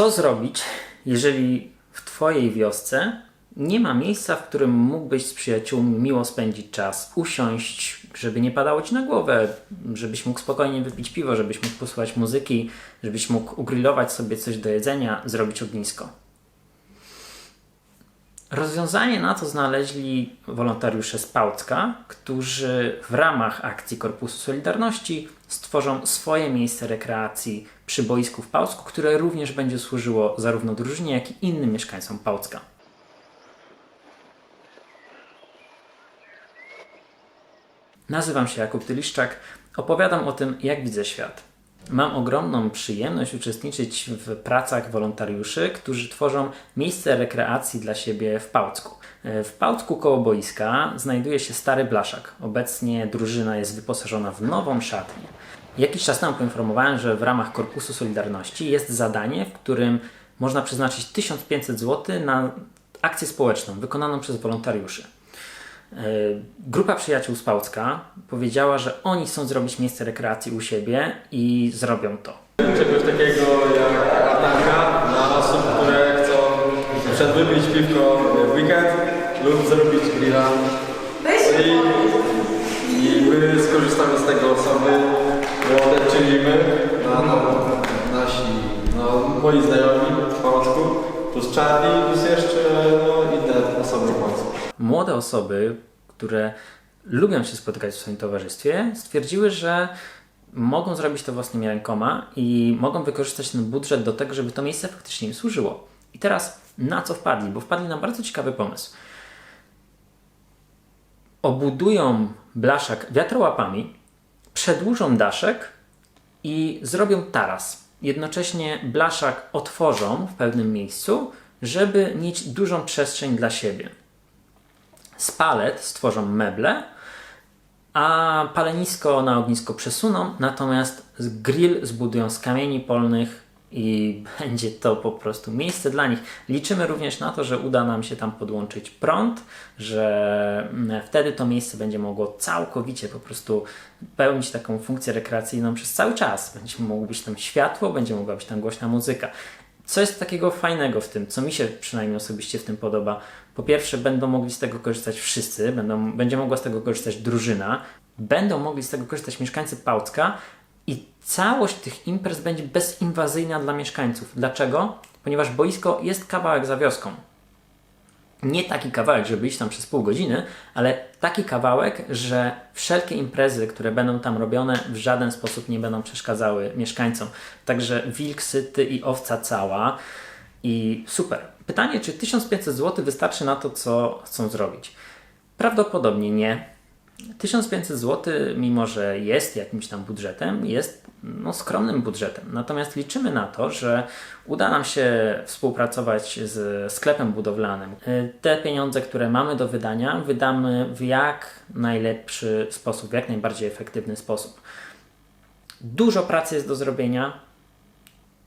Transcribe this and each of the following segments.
Co zrobić, jeżeli w Twojej wiosce nie ma miejsca, w którym mógłbyś z przyjaciółmi miło spędzić czas, usiąść, żeby nie padało Ci na głowę, żebyś mógł spokojnie wypić piwo, żebyś mógł posłuchać muzyki, żebyś mógł ugrillować sobie coś do jedzenia, zrobić ognisko. Rozwiązanie na to znaleźli wolontariusze z Pałcka, którzy w ramach akcji Korpusu Solidarności stworzą swoje miejsce rekreacji przy boisku w Pałcku, które również będzie służyło zarówno drużynie, jak i innym mieszkańcom Pałcka. Nazywam się Jakub Tyliszczak, opowiadam o tym, jak widzę świat. Mam ogromną przyjemność uczestniczyć w pracach wolontariuszy, którzy tworzą miejsce rekreacji dla siebie w Pałcku. W Pałcku koło boiska znajduje się stary blaszak. Obecnie drużyna jest wyposażona w nową szatnię. Jakiś czas temu poinformowałem, że w ramach Korpusu Solidarności jest zadanie, w którym można przeznaczyć 1500 zł na akcję społeczną wykonaną przez wolontariuszy. E, Grupa przyjaciół z Pałcka powiedziała, że oni chcą zrobić miejsce rekreacji u siebie i zrobią to. Czegoś takiego jak altanka dla osób, które chcą przykład wypić piwko w weekend lub zrobić grilla. I, I my skorzystamy z tego osoby, Młode osoby, które lubią się spotykać w swoim towarzystwie, stwierdziły, że mogą zrobić to własnymi rękoma i mogą wykorzystać ten budżet do tego, żeby to miejsce faktycznie im służyło. I teraz na co wpadli? Bo wpadli na bardzo ciekawy pomysł. Obudują blaszak wiatrołapami, przedłużą daszek i zrobią taras. Jednocześnie blaszak otworzą w pewnym miejscu, żeby mieć dużą przestrzeń dla siebie. Z palet stworzą meble, a palenisko na ognisko przesuną, natomiast grill zbudują z kamieni polnych i będzie to po prostu miejsce dla nich. Liczymy również na to, że uda nam się tam podłączyć prąd, że mm, wtedy to miejsce będzie mogło całkowicie po prostu pełnić taką funkcję rekreacyjną przez cały czas. Będzie mogło być tam światło, będzie mogła być tam głośna muzyka. Co jest takiego fajnego w tym, co mi się przynajmniej osobiście w tym podoba? Po pierwsze, będą mogli z tego korzystać wszyscy, będą, będzie mogła z tego korzystać drużyna, będą mogli z tego korzystać mieszkańcy Pałcka i całość tych imprez będzie bezinwazyjna dla mieszkańców. Dlaczego? Ponieważ boisko jest kawałek za wioską. Nie taki kawałek, żeby iść tam przez pół godziny, ale taki kawałek, że wszelkie imprezy, które będą tam robione, w żaden sposób nie będą przeszkadzały mieszkańcom. Także wilk syty i owca cała. I super. Pytanie, czy 1500 zł wystarczy na to, co chcą zrobić? Prawdopodobnie nie. 1500 zł, mimo że jest jakimś tam budżetem, jest no, skromnym budżetem. Natomiast liczymy na to, że uda nam się współpracować z sklepem budowlanym. Y, Te pieniądze, które mamy do wydania, wydamy w jak najlepszy sposób, w jak najbardziej efektywny sposób. Dużo pracy jest do zrobienia,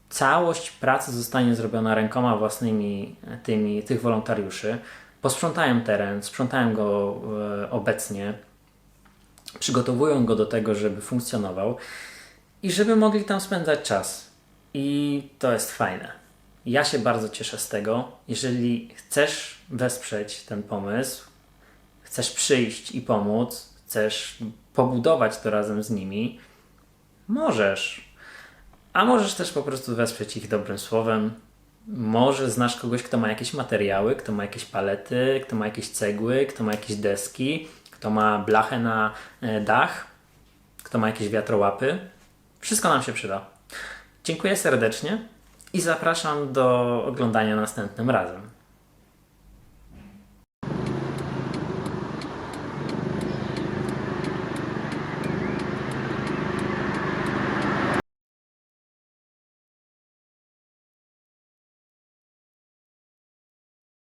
całość pracy zostanie zrobiona rękoma własnymi tymi, tych wolontariuszy. Posprzątają teren, sprzątają go e, obecnie, przygotowują go do tego, żeby funkcjonował i żeby mogli tam spędzać czas. I to jest fajne. Ja się bardzo cieszę z tego. Jeżeli chcesz wesprzeć ten pomysł, chcesz przyjść i pomóc, chcesz pobudować to razem z nimi, możesz. A możesz też po prostu wesprzeć ich dobrym słowem. Może znasz kogoś, kto ma jakieś materiały, kto ma jakieś palety, kto ma jakieś cegły, kto ma jakieś deski, kto ma blachę na e, dach, kto ma jakieś wiatrołapy. Wszystko nam się przyda. Dziękuję serdecznie i zapraszam do oglądania następnym razem.